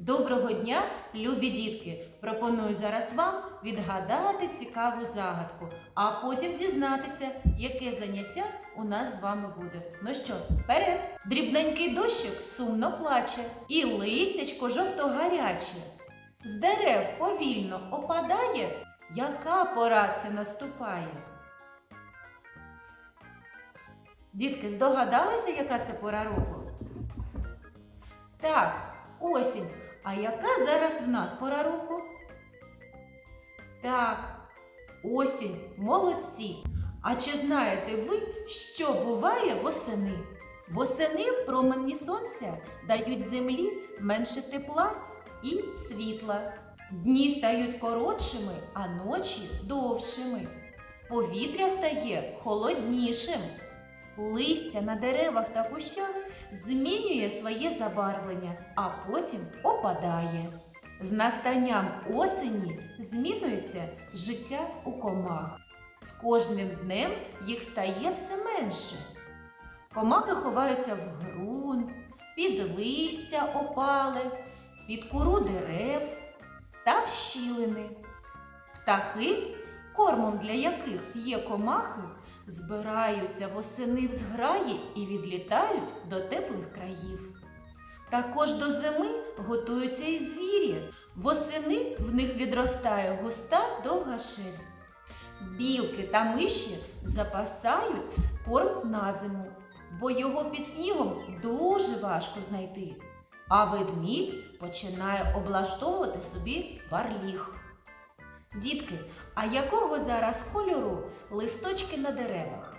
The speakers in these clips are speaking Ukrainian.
Доброго дня, любі дітки! Пропоную зараз вам відгадати цікаву загадку, а потім дізнатися, яке заняття у нас з вами буде. Ну що, вперед! Дрібненький дощик сумно плаче, і листячко жовто-гаряче. З дерев повільно опадає, яка пора це наступає? Дітки, здогадалися, яка це пора року? Так, осінь. А яка зараз в нас пора року? Так, осінь, молодці. А чи знаєте ви, що буває восени? Восени промені сонця дають землі менше тепла і світла. Дні стають коротшими, а ночі довшими. Повітря стає холоднішим. Листя на деревах та кущах змінює своє забарвлення, а потім опадає. З настанням осені змінюється життя у комах. З кожним днем їх стає все менше. Комахи ховаються в ґрунт, під листя опале, під кору дерев та в щілини. Птахи, кормом для яких є комахи, збираються восени в зграї і відлітають до теплих країв. Також до зими готуються і звірі. Восени в них відростає густа довга шерсть. Білки та миші запасають корм на зиму, бо його під снігом дуже важко знайти. А ведмідь починає облаштовувати собі барліг. Дітки, а якого зараз кольору листочки на деревах?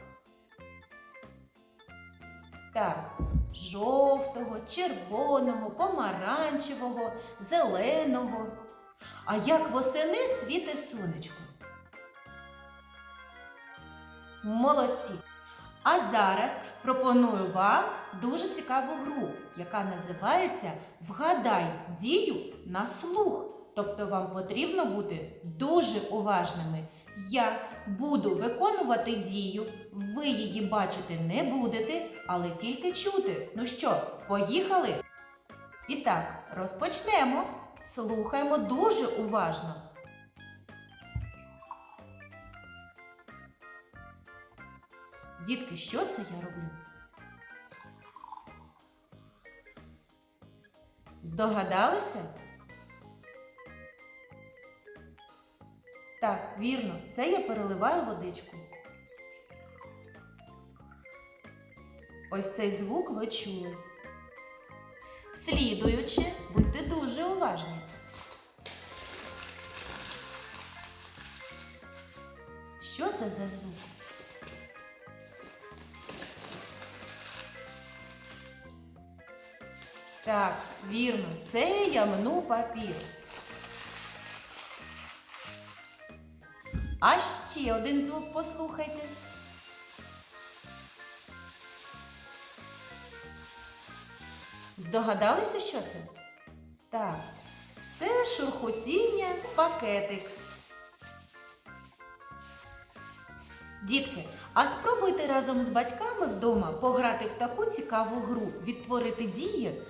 Так, жовтого, червоного, помаранчевого, зеленого. А як восени світе сонечко? Молодці! А зараз пропоную вам дуже цікаву гру, яка називається Вгадай дію на слух. Тобто вам потрібно бути дуже уважними. Я буду виконувати дію, ви її бачити не будете, але тільки чути. Ну що, поїхали? І так, розпочнемо. Слухаємо дуже уважно. Дітки, що це я роблю? Здогадалися? Так, вірно, це я переливаю водичку. Ось цей звук ви чули. Слідуючи, будьте дуже уважні. Що це за звук? Так, вірно, це я мну папір. А ще один звук послухайте. Здогадалися, що це? Так, це шурхотіння пакетик. Дітки, а спробуйте разом з батьками вдома пограти в таку цікаву гру, відтворити дії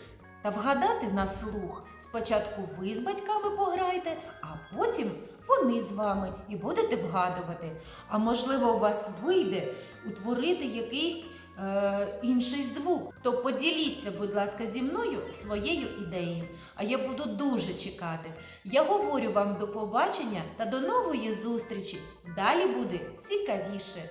та вгадати на слух. Спочатку ви з батьками пограйте, а потім вони з вами і будете вгадувати. А можливо, у вас вийде утворити якийсь е, інший звук. То поділіться, будь ласка, зі мною своєю ідеєю. А я буду дуже чекати. Я говорю вам до побачення та до нової зустрічі. Далі буде цікавіше.